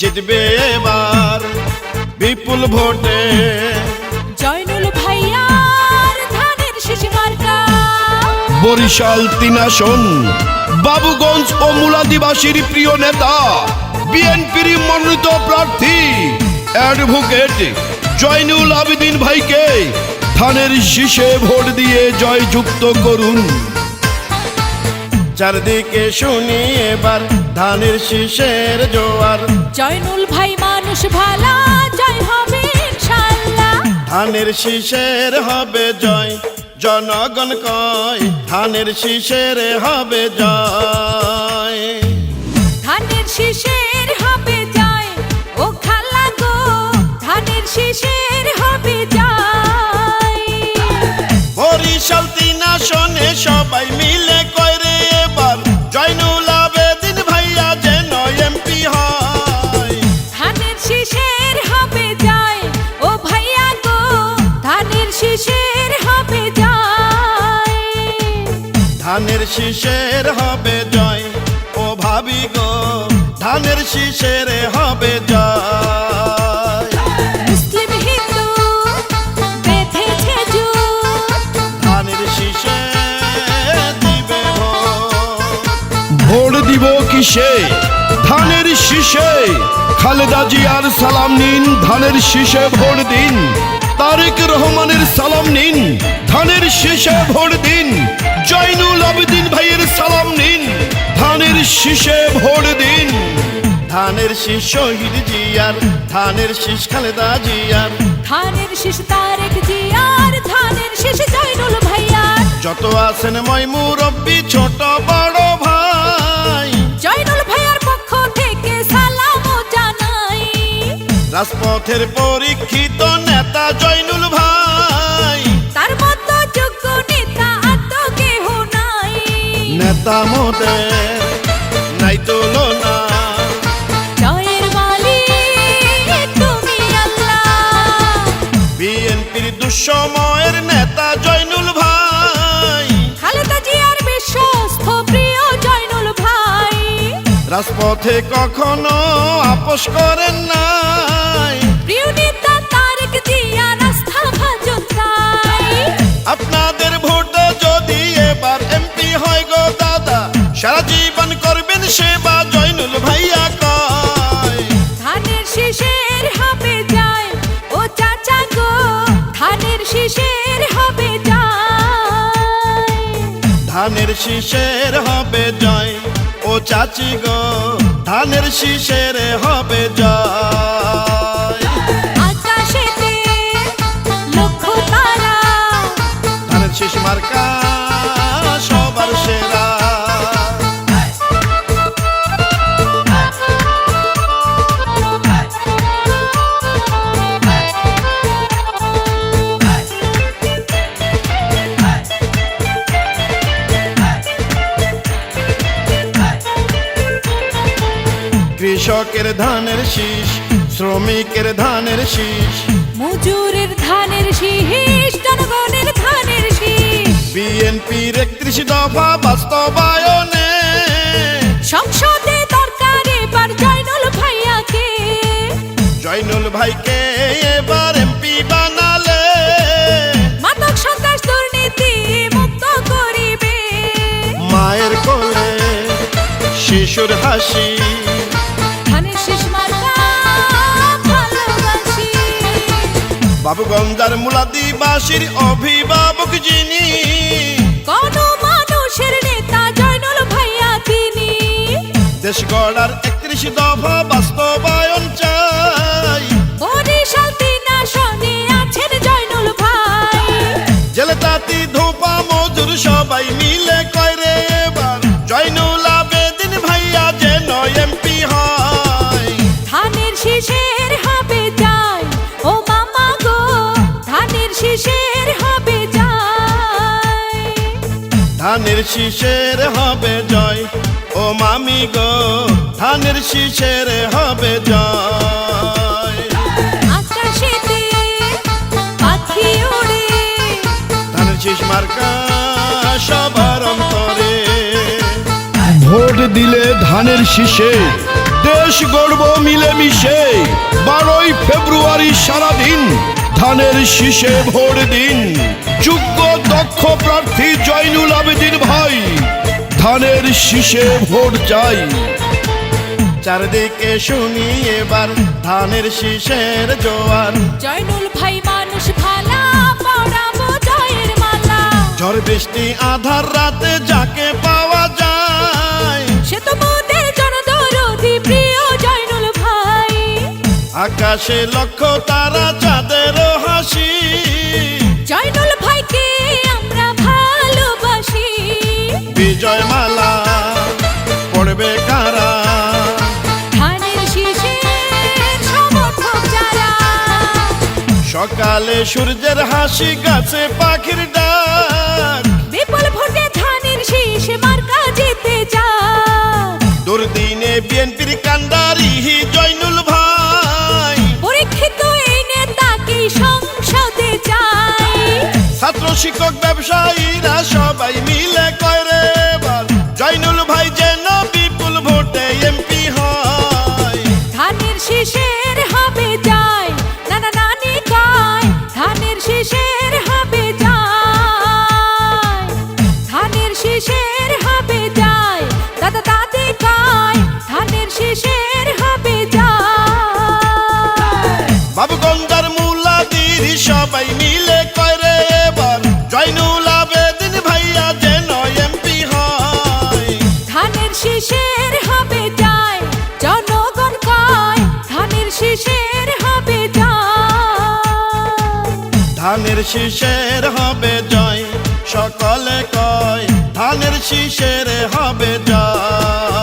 জিতবে এবার বিপুল ভোটে। জয়নুল ভাইয়ার ধানের শিশি মার্কা। বরিশাল তিন আসন বাবুগঞ্জ ও মুলাদিবাসীর প্রিয় নেতা বিএনপির মনোনীত প্রার্থী অ্যাডভোকেট জয়নুল আবেদিন ভাইকে ধানের শীষে ভোট দিয়ে জয়যুক্ত করুন। চারদিকে শুনি এবার ধানের শীষের জোয়ার। জয়নুল ভাই মানুষ ভালা জয় হবে ইনশাআল্লাহ ধানের শীষের হবে জয় জনগণ কয় ধানের শীষের হবে জয়। ধানের শীষের হবে জয় ও খালা গো ধানের শীষের হবে জয়। বরিশাল তিন আসনে সবাই ধানের শীষের হবে জয়। ও ভাবি গো ধানের শীষের হবে জয়। ধানের শীষে দিবে ভোট দিব কিসে? ধানের শীষে। খালেদা জিয়ার সালাম নিন ধানের শীষে ভোট দিন। তারেক রহমানের সালাম নিন ধানের শীষে ভোট দিন। জয়নুল আবেদিন ভাইয়ের সালাম নিন ধানের শীষে ভোট দিন। ধানের শীষ শহীদ জিয়ার ধানের শীষ খালেদা জিয়ার। ধানের শীষ তারেক জিয়ার ধানের শীষ জয়নুল ভাইয়ার। যত আছেন মই মুরব্বী ছোট বড় রাজপথের পরীক্ষিত নেতা জয়নুল ভাই। তার মতো যোগ্য নেতা তো কেহ নাই। নেতা মোদের নাই তুলনা জয়ের মালিক তুমি আল্লাহ বিএনপির দুঃসময়ের নেতা জয়নুল ভাই। খালেদা জিয়ার বিশ্বস্ত প্রিয় জয়নুল ভাই। রাজপথে কখনো আপোষ করেন নাই ধানের শীষের হবে জয়। ও চাচি গো ধানের শীষের হবে জয়। কৃষকের ধানের শীষ শ্রমিকের ধানের শীষ। মজুরের ধানের শীষ জনগণের ধানের শীষ। বিএনপির একত্রিশ দফা বাস্তবায়নে সংসদে দরকার এবার জয়নুল ভাইয়াকে। জয়নুল ভাইকে এবার এমপি বানালে। মাদক সন্ত্রাস দুর্নীতি মুক্ত করিবে। মায়ের কোলে শিশুর হাসি। বাবুগঞ্জার মুলাদিবাসীর অভিভাবক যিনি। কোন মানুষের নেতা জয়নুল ভাইয়া তিনি। দেশ গড়ার একত্রিশ দফা বাস্তবায়ন চাই। বরিশাল তিন আসনে আছেন জয়নুল ভাই। জেলে তাঁতি ধোপা মজুর সবাই মিলে ধানের শীষের হবে জয়। ও মামি গো ধানের শীষের হবে জয়। আকাশেতে পাখি ওড়ে। ধানের শীষ মার্কা সবার অন্তরে। ভোট দিলে ধানের শীষে দেশ গড়ব মিলেমিশে। বারোই ফেব্রুয়ারি সারাদিন ধানের শীষে ভোট দিন। যোগ্য দক্ষ প্রার্থী জয়নুল আবেদিন ভাই ধানের শীষে ভোট চাই। চারদিকে শুনি এবার ধানের শীষের জোয়ার। জয়নুল ভাই মানুষ ভালা পড়াবো জয়ের মালা। ঝড় বৃষ্টি আধার রাতে যাকে পাওয়া যায়। সে তো মোদের জনদরদি প্রিয় জয়নুল ভাই। আকাশে লক্ষ তারা হাসি জয়নুল ভাইকে আমরা ভালোবাসি। বিজয় মালা পড়বে কারা? সকালে সূর্যের হাসি গাছে পাখির ডাক। শিক্ষক ব্যবসায়ীরা সবাই মিলে কয় রে জয়নুল ভাই যেন বিপুল ভোটে এমপি হয়। ধানের শীষের হবে যায় নানা নানি কয় ধানের শীষের হবে যায় ধানের শীষের হবে যায় দাদা দাদি কয় ধানের শীষের হবে যায় সবাই ধানের শীষের হবে জয় সকলে কয় ধানের শীষের হবে জয়।